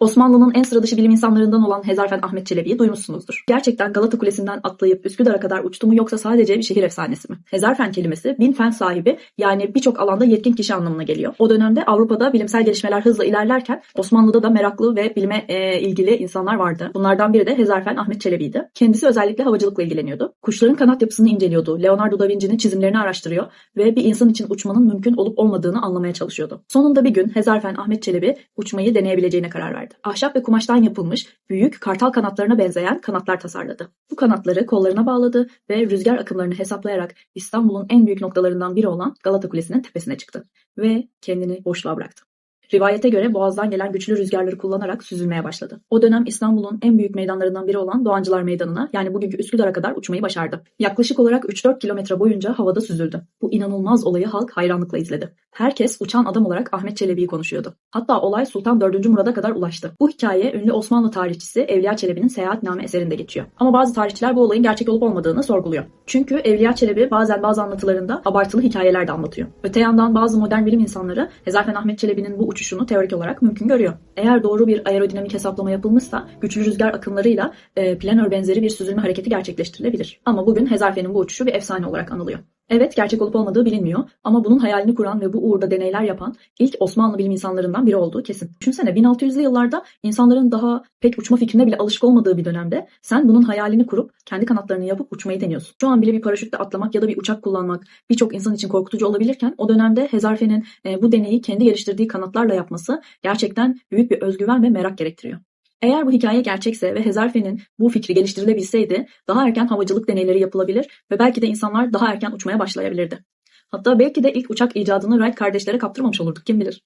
Osmanlı'nın en sıra dışı bilim insanlarından olan Hezarfen Ahmet Çelebi'yi duymuşsunuzdur. Gerçekten Galata Kulesi'nden atlayıp Üsküdar'a kadar uçtu mu yoksa sadece bir şehir efsanesi mi? Hezarfen kelimesi bin fen sahibi yani birçok alanda yetkin kişi anlamına geliyor. O dönemde Avrupa'da bilimsel gelişmeler hızla ilerlerken Osmanlı'da da meraklı ve bilime e, ilgili insanlar vardı. Bunlardan biri de Hezarfen Ahmet Çelebi'ydi. Kendisi özellikle havacılıkla ilgileniyordu. Kuşların kanat yapısını inceliyordu. Leonardo da Vinci'nin çizimlerini araştırıyor ve bir insan için uçmanın mümkün olup olmadığını anlamaya çalışıyordu. Sonunda bir gün Hezarfen Ahmet Çelebi uçmayı deneyebileceğine karar verdi. Ahşap ve kumaştan yapılmış büyük kartal kanatlarına benzeyen kanatlar tasarladı. Bu kanatları kollarına bağladı ve rüzgar akımlarını hesaplayarak İstanbul'un en büyük noktalarından biri olan Galata Kulesi'nin tepesine çıktı ve kendini boşluğa bıraktı. Rivayete göre boğazdan gelen güçlü rüzgarları kullanarak süzülmeye başladı. O dönem İstanbul'un en büyük meydanlarından biri olan Doğancılar Meydanı'na yani bugünkü Üsküdar'a kadar uçmayı başardı. Yaklaşık olarak 3-4 kilometre boyunca havada süzüldü. Bu inanılmaz olayı halk hayranlıkla izledi. Herkes uçan adam olarak Ahmet Çelebi'yi konuşuyordu. Hatta olay Sultan 4. Murad'a kadar ulaştı. Bu hikaye ünlü Osmanlı tarihçisi Evliya Çelebi'nin Seyahatname eserinde geçiyor. Ama bazı tarihçiler bu olayın gerçek olup olmadığını sorguluyor. Çünkü Evliya Çelebi bazen bazı anlatılarında abartılı hikayeler de anlatıyor. Öte yandan bazı modern bilim insanları Hezarfen Ahmet Çelebi'nin bu uçuşunu teorik olarak mümkün görüyor. Eğer doğru bir aerodinamik hesaplama yapılmışsa güçlü rüzgar akımlarıyla e, planör benzeri bir süzülme hareketi gerçekleştirilebilir. Ama bugün Hezarfen'in bu uçuşu bir efsane olarak anılıyor. Evet gerçek olup olmadığı bilinmiyor ama bunun hayalini kuran ve bu uğurda deneyler yapan ilk Osmanlı bilim insanlarından biri olduğu kesin. Düşünsene 1600'lü yıllarda insanların daha pek uçma fikrine bile alışık olmadığı bir dönemde sen bunun hayalini kurup kendi kanatlarını yapıp uçmayı deniyorsun. Şu an bile bir paraşütle atlamak ya da bir uçak kullanmak birçok insan için korkutucu olabilirken o dönemde Hezarfen'in e, bu deneyi kendi geliştirdiği kanatlarla yapması gerçekten büyük bir özgüven ve merak gerektiriyor. Eğer bu hikaye gerçekse ve Hezarfen'in bu fikri geliştirilebilseydi daha erken havacılık deneyleri yapılabilir ve belki de insanlar daha erken uçmaya başlayabilirdi. Hatta belki de ilk uçak icadını Wright kardeşlere kaptırmamış olurduk kim bilir.